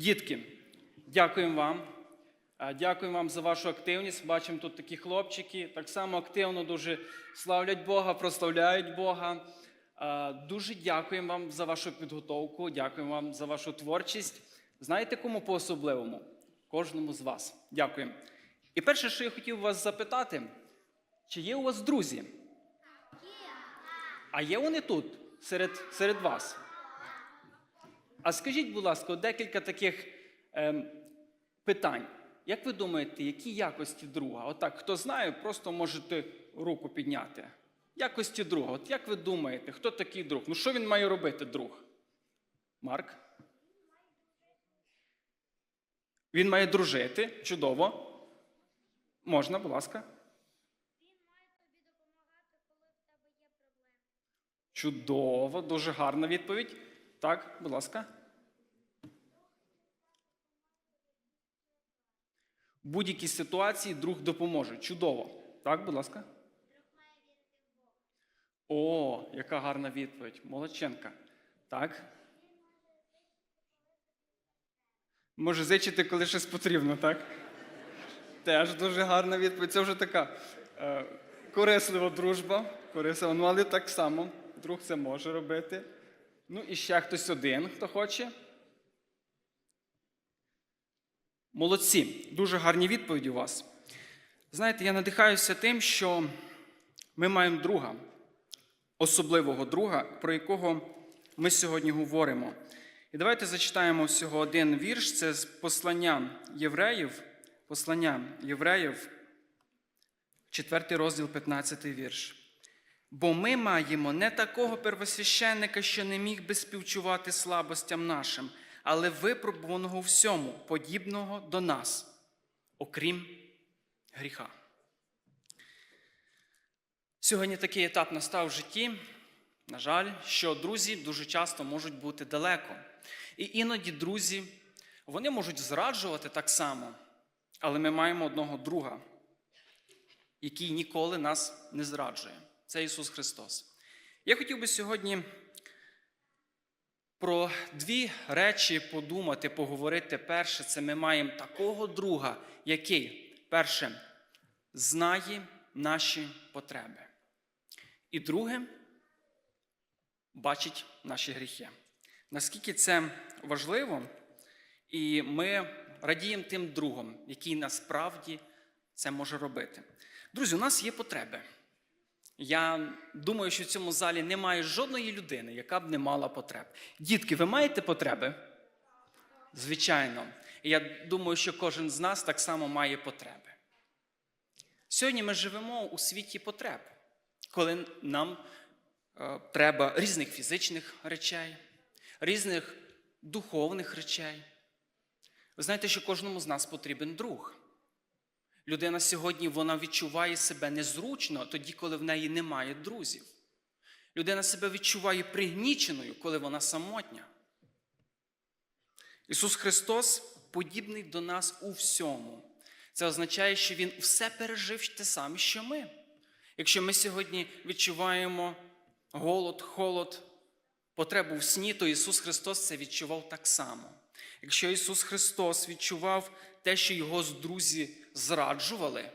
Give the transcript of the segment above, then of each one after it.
Дітки, дякуємо вам. Е, Дякуємо вам за вашу активність. Бачимо тут такі хлопчики, так само активно дуже славлять Бога, прославляють Бога. Е, Дуже дякуємо вам за вашу підготовку, дякуємо вам за вашу творчість. Знаєте, кому по-особливому? Кожному з вас. Дякуємо. І перше, що я хотів вас запитати, чи є у вас друзі? А є вони тут, серед, серед вас? А скажіть, будь ласка, декілька таких ем, питань. Як ви думаєте, які якості друга? Отак, хто знає, просто можете руку підняти. Якості друга. От як ви думаєте, хто такий друг? Ну що він має робити, друг? Марк? Він має дружити. Чудово. Можна, будь ласка. Чудово, дуже гарна відповідь. Так, будь ласка. Будь-якій ситуації друг допоможе. Чудово. Так, будь ласка. О, яка гарна відповідь. Молодченка. Так. Може зичити, коли щось потрібно, так? Теж дуже гарна відповідь. Це вже така е, корислива дружба. Корислива. Ну, але так само. Друг це може робити. Ну і ще хтось один, хто хоче. Молодці, дуже гарні відповіді у вас. Знаєте, я надихаюся тим, що ми маємо друга, особливого друга, про якого ми сьогодні говоримо. І давайте зачитаємо всього один вірш. Це з послання євреїв, послання євреїв, 4 розділ, 15 вірш. Бо ми маємо не такого первосвященника, що не міг би співчувати слабостям нашим, але випробуваного всьому, подібного до нас, окрім гріха. Сьогодні такий етап настав в житті. На жаль, що друзі дуже часто можуть бути далеко. І іноді друзі, вони можуть зраджувати так само, але ми маємо одного друга, який ніколи нас не зраджує. Це Ісус Христос. Я хотів би сьогодні про дві речі подумати, поговорити. Перше, це ми маємо такого друга, який, перше, знає наші потреби. І друге, бачить наші гріхи. Наскільки це важливо, і ми радіємо тим другом, який насправді це може робити. Друзі, у нас є потреби. Я думаю, що в цьому залі немає жодної людини, яка б не мала потреб. Дітки, ви маєте потреби? Звичайно. Я думаю, що кожен з нас так само має потреби. Сьогодні ми живемо у світі потреб, коли нам е, треба різних фізичних речей, різних духовних речей. Ви знаєте, що кожному з нас потрібен друг. Людина сьогодні вона відчуває себе незручно тоді, коли в неї немає друзів. Людина себе відчуває пригніченою, коли вона самотня. Ісус Христос подібний до нас у всьому. Це означає, що Він все пережив те саме, що ми. Якщо ми сьогодні відчуваємо голод, холод, потребу в сні, то Ісус Христос це відчував так само. Якщо Ісус Христос відчував те, що Його друзі зраджували,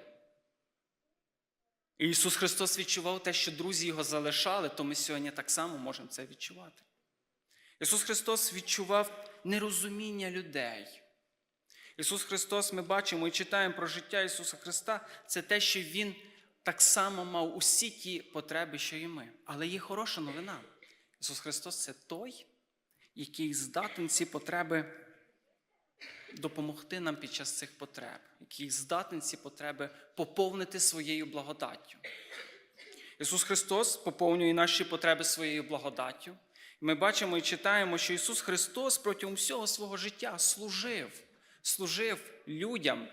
і Ісус Христос відчував те, що друзі Його залишали, то ми сьогодні так само можемо це відчувати. Ісус Христос відчував нерозуміння людей. Ісус Христос, ми бачимо і читаємо про життя Ісуса Христа, це те, що Він так само мав усі ті потреби, що і ми. Але є хороша новина. Ісус Христос це той, який здатен ці потреби допомогти нам під час цих потреб, який здатен ці потреби поповнити своєю благодаттю. Ісус Христос поповнює наші потреби своєю благодаттю. Ми бачимо і читаємо, що Ісус Христос протягом всього свого життя служив, служив людям,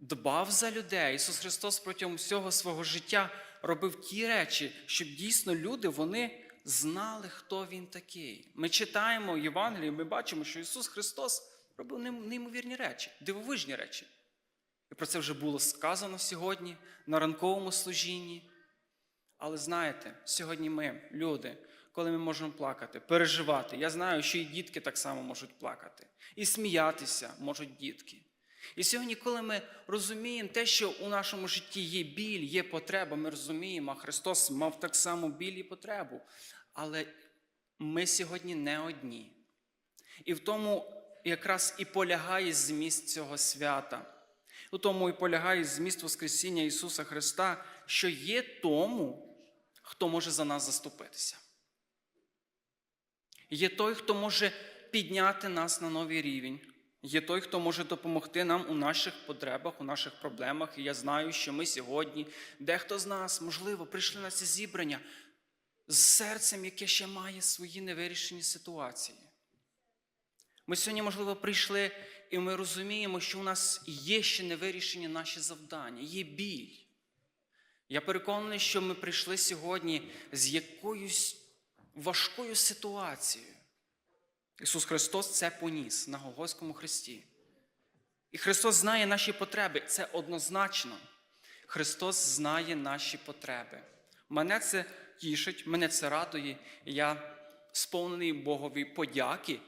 дбав за людей. Ісус Христос протягом всього свого життя робив ті речі, щоб дійсно люди вони знали, хто Він такий. Ми читаємо Євангелії, ми бачимо, що Ісус Христос робив неймовірні речі, дивовижні речі. І про це вже було сказано сьогодні на ранковому служінні. Але знаєте, сьогодні ми, люди, коли ми можемо плакати, переживати. Я знаю, що і дітки так само можуть плакати, і сміятися можуть дітки. І сьогодні, коли ми розуміємо те, що у нашому житті є біль, є потреба, ми розуміємо, а Христос мав так само біль і потребу. Але ми сьогодні не одні. І в тому якраз і полягає зміст цього свята. У тому і полягає зміст Воскресіння Ісуса Христа, що є тому, хто може за нас заступитися. Є той, хто може підняти нас на новий рівень. Є той, хто може допомогти нам у наших потребах, у наших проблемах. І я знаю, що ми сьогодні, дехто з нас, можливо, прийшли на це зібрання з серцем, яке ще має свої невирішені ситуації. Ми сьогодні, можливо, прийшли, і ми розуміємо, що у нас є ще невирішені наші завдання, є біль. Я переконаний, що ми прийшли сьогодні з якоюсь важкою ситуацією. Ісус Христос це поніс на Голгофському хресті. І Христос знає наші потреби. Це однозначно. Христос знає наші потреби. Мене це тішить, мене це радує. Я сповнений Богові подяки,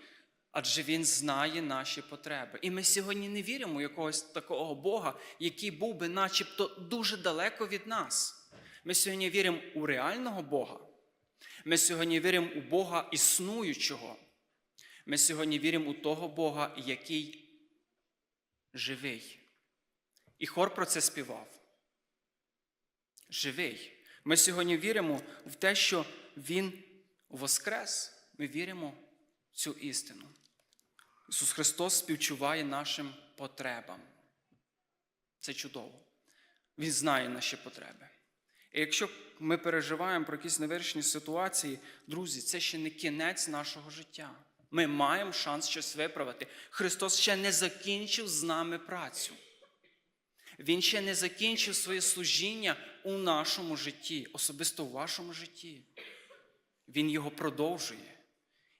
адже Він знає наші потреби. І ми сьогодні не віримо у якогось такого Бога, який був би начебто дуже далеко від нас. Ми сьогодні віримо у реального Бога. Ми сьогодні віримо у Бога існуючого. Ми сьогодні віримо у того Бога, який живий. І хор про це співав. Живий. Ми сьогодні віримо в те, що Він воскрес. Ми віримо в цю істину. Ісус Христос співчуває нашим потребам. Це чудово. Він знає наші потреби. І якщо ми переживаємо про якісь невирішені ситуації, друзі, це ще не кінець нашого життя. Ми маємо шанс щось виправити. Христос ще не закінчив з нами працю. Він ще не закінчив своє служіння у нашому житті, особисто у вашому житті. Він його продовжує.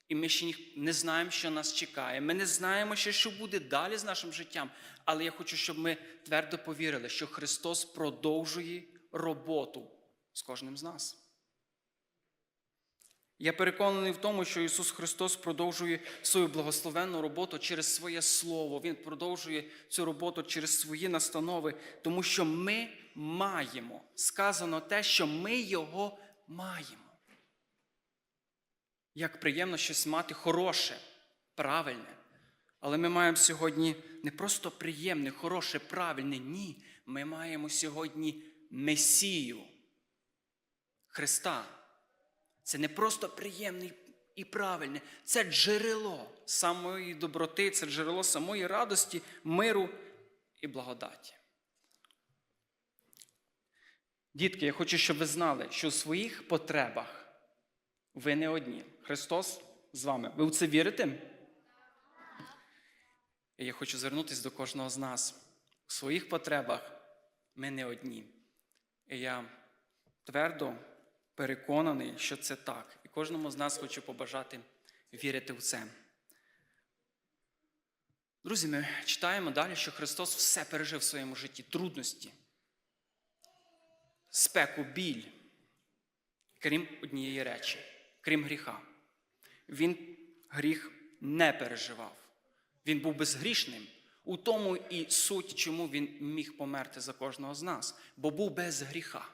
І ми ще не знаємо, що нас чекає. Ми не знаємо ще, що буде далі з нашим життям. Але я хочу, щоб ми твердо повірили, що Христос продовжує роботу з кожним з нас. Я переконаний в тому, що Ісус Христос продовжує свою благословенну роботу через своє Слово. Він продовжує цю роботу через свої настанови, тому що ми маємо сказано те, що ми Його маємо. Як приємно щось мати хороше, правильне. Але ми маємо сьогодні не просто приємне, хороше, правильне. Ні. Ми маємо сьогодні Месію Христа. Це не просто приємне і правильне, це джерело самої доброти, це джерело самої радості, миру і благодаті. Дітки, я хочу, щоб ви знали, що у своїх потребах ви не одні. Христос з вами. Ви в це вірите? І я хочу звернутися до кожного з нас. У своїх потребах ми не одні. І я твердо переконаний, що це так. І кожному з нас хочу побажати вірити в це. Друзі, ми читаємо далі, що Христос все пережив в своєму житті, трудності, спеку, біль, крім однієї речі, крім гріха. Він гріх не переживав. Він був безгрішним. У тому і суть, чому він міг померти за кожного з нас, бо був без гріха.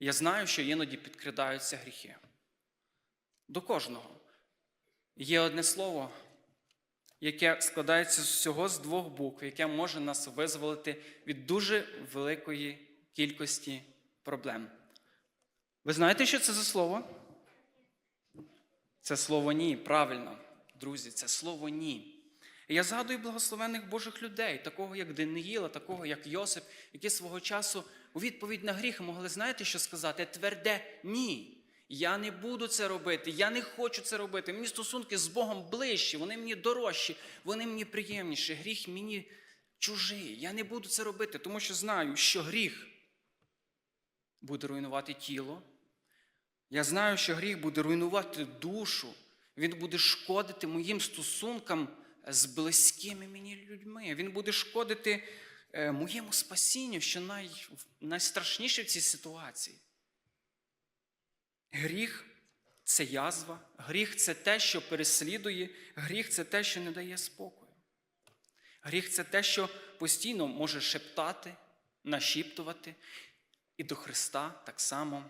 Я знаю, що іноді підкрадаються гріхи. До кожного. Є одне слово, яке складається всього з двох букв, яке може нас визволити від дуже великої кількості проблем. Ви знаєте, що це за слово? Це слово ні, правильно, друзі, це слово ні. Я згадую благословених Божих людей, такого як Даниїла, такого як Йосип, які свого часу у відповідь на гріх могли, знаєте, що сказати? Тверде ні. Я не буду це робити, я не хочу це робити. Мені стосунки з Богом ближчі, вони мені дорожчі, вони мені приємніші. Гріх мені чужий. Я не буду це робити, тому що знаю, що гріх буде руйнувати тіло. Я знаю, що гріх буде руйнувати душу, він буде шкодити моїм стосункам з близькими мені людьми. Він буде шкодити е, моєму спасінню, що най, найстрашніше в цій ситуації. Гріх це язва, гріх це те, що переслідує, гріх це те, що не дає спокою. Гріх це те, що постійно може шептати, нашіптувати. І до Христа так само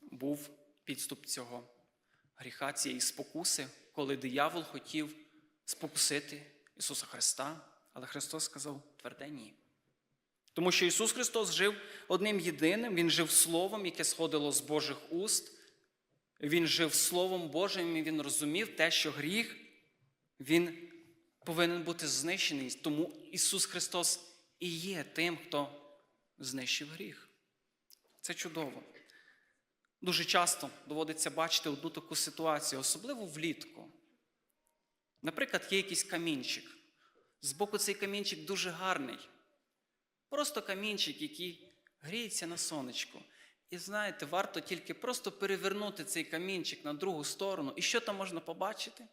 був підступ цього гріха, цієї спокуси, коли диявол хотів спокусити Ісуса Христа, але Христос сказав тверде ні. Тому що Ісус Христос жив одним єдиним, Він жив Словом, яке сходило з Божих уст. Він жив Словом Божим, і він розумів те, що гріх він повинен бути знищений. Тому Ісус Христос і є тим, хто знищив гріх. Це чудово. Дуже часто доводиться бачити одну таку ситуацію, особливо влітку. Наприклад, є якийсь камінчик. Збоку цей камінчик дуже гарний. Просто камінчик, який гріється на сонечку. І знаєте, варто тільки просто перевернути цей камінчик на другу сторону. І що там можна побачити?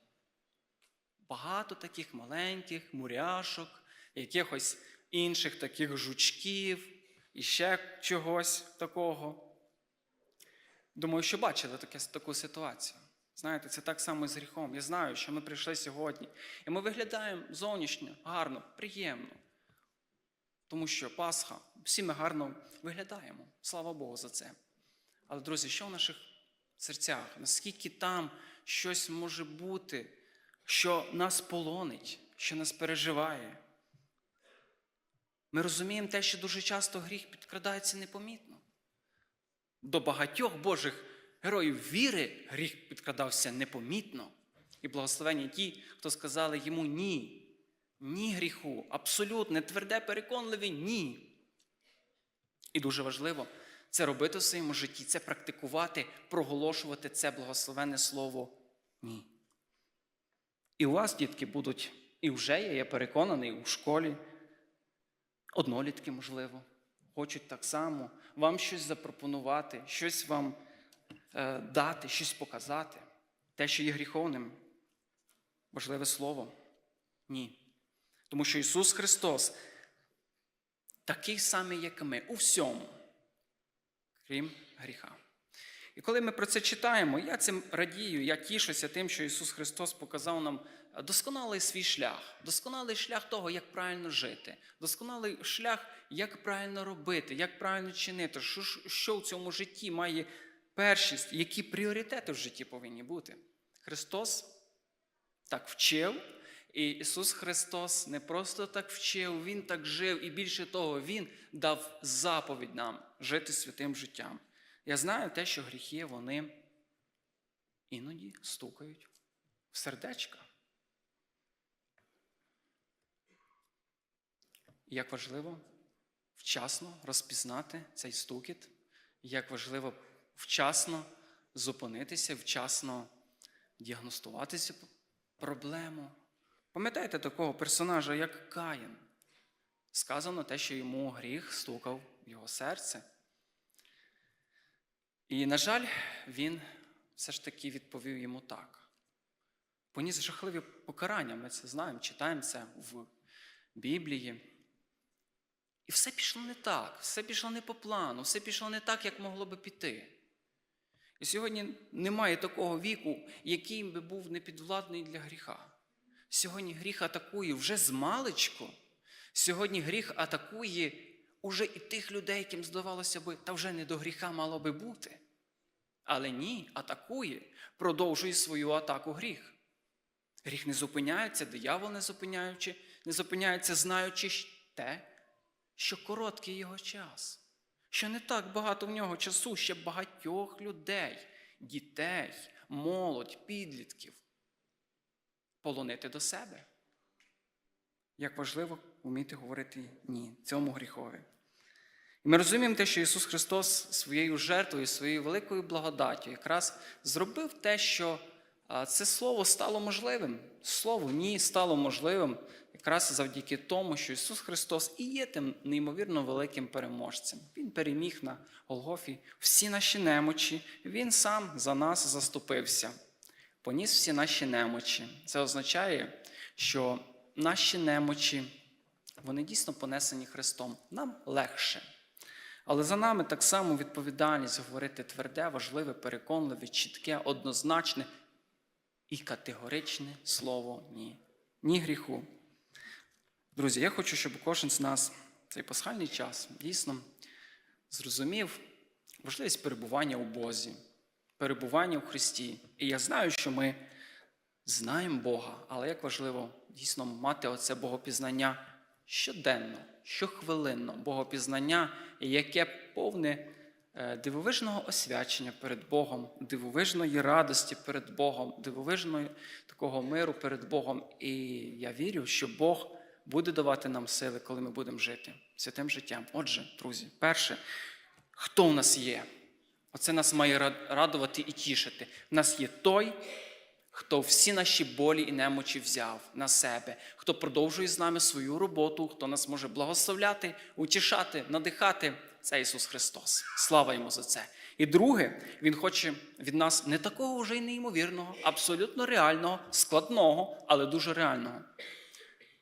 Багато таких маленьких муряшок, якихось інших таких жучків і ще чогось такого. Думаю, що бачили таке, таку ситуацію. Знаєте, це так само з гріхом. Я знаю, що ми прийшли сьогодні. І ми виглядаємо зовнішньо, гарно, приємно. Тому що Пасха, всі ми гарно виглядаємо. Слава Богу за це. Але, друзі, що в наших серцях? Наскільки там щось може бути, що нас полонить, що нас переживає? Ми розуміємо те, що дуже часто гріх підкрадається непомітно. До багатьох Божих героїв віри гріх підкрадався непомітно. І благословені ті, хто сказали йому ні. Ні гріху, абсолютне, тверде, переконливе ні. І дуже важливо це робити в своєму житті, це практикувати, проголошувати це благословенне слово ні. І у вас, дітки, будуть, і вже є, я переконаний, у школі, однолітки, можливо, хочуть так само вам щось запропонувати, щось вам е, дати, щось показати. Те, що є гріховним, важливе слово. Ні. Тому що Ісус Христос такий самий, як і ми, у всьому, крім гріха. І коли ми про це читаємо, я цим радію, я тішуся тим, що Ісус Христос показав нам досконалий свій шлях, досконалий шлях того, як правильно жити, досконалий шлях, як правильно робити, як правильно чинити, що, що в цьому житті має першість, які пріоритети в житті повинні бути. Христос так вчив. І Ісус Христос не просто так вчив, Він так жив, і більше того, Він дав заповідь нам жити святим життям. Я знаю те, що гріхи вони іноді стукають в сердечка. Як важливо вчасно розпізнати цей стукіт, як важливо вчасно зупинитися, вчасно діагностувати цю проблему. Пам'ятаєте такого персонажа, як Каїн? Сказано те, що йому гріх стукав в його серце. І, на жаль, він все ж таки відповів йому так. Поніс жахливі покарання, ми це знаємо, читаємо це в Біблії. І все пішло не так, все пішло не по плану, все пішло не так, як могло би піти. І сьогодні немає такого віку, який би був непідвладний для гріха. Сьогодні гріх атакує вже з маличку. Сьогодні гріх атакує уже і тих людей, яким здавалося би, та вже не до гріха мало би бути. Але ні, атакує, продовжує свою атаку гріх. Гріх не зупиняється, диявол не зупиняючи, не зупиняється, знаючи те, що короткий його час, що не так багато в нього часу, ще багатьох людей, дітей, молодь, підлітків полонити до себе. Як важливо вміти говорити ні цьому гріхові. І ми розуміємо те, що Ісус Христос своєю жертвою, своєю великою благодаттю якраз зробив те, що це слово стало можливим. Слово ні стало можливим якраз завдяки тому, що Ісус Христос і є тим неймовірно великим переможцем. Він переміг на Голгофі всі наші немочі, Він сам за нас заступився поніс всі наші немочі. Це означає, що наші немочі, вони дійсно понесені Христом. Нам легше. Але за нами так само відповідальність говорити тверде, важливе, переконливе, чітке, однозначне і категоричне слово ні. Ні гріху. Друзі, я хочу, щоб кожен з нас цей пасхальний час дійсно зрозумів важливість перебування у Бозі, перебування у Христі. І я знаю, що ми знаємо Бога, але як важливо дійсно мати оце богопізнання щоденно, щохвилинно богопізнання, яке повне е, дивовижного освячення перед Богом, дивовижної радості перед Богом, дивовижного такого миру перед Богом. І я вірю, що Бог буде давати нам сили, коли ми будемо жити святим життям. Отже, друзі, перше, хто в нас є? Оце нас має рад- радувати і тішити. В нас є той, хто всі наші болі і немочі взяв на себе, хто продовжує з нами свою роботу, хто нас може благословляти, утішати, надихати. Це Ісус Христос. Слава йому за це. І друге, Він хоче від нас не такого вже й неймовірного, абсолютно реального, складного, але дуже реального.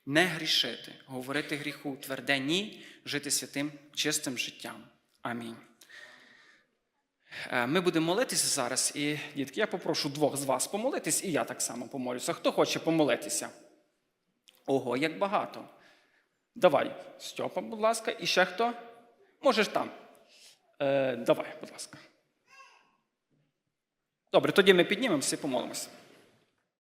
Не грішити, говорити гріху, тверде ні, жити святим, чистим життям. Амінь. Е, Ми будемо молитися зараз, і дітки, я попрошу двох з вас помолитись, і я так само помолюся. Хто хоче помолитися? Ого, як багато. Давай, Стьопа, будь ласка, і ще хто? Можеш там. Е, давай, будь ласка. Добре, тоді ми піднімемося і помолимося.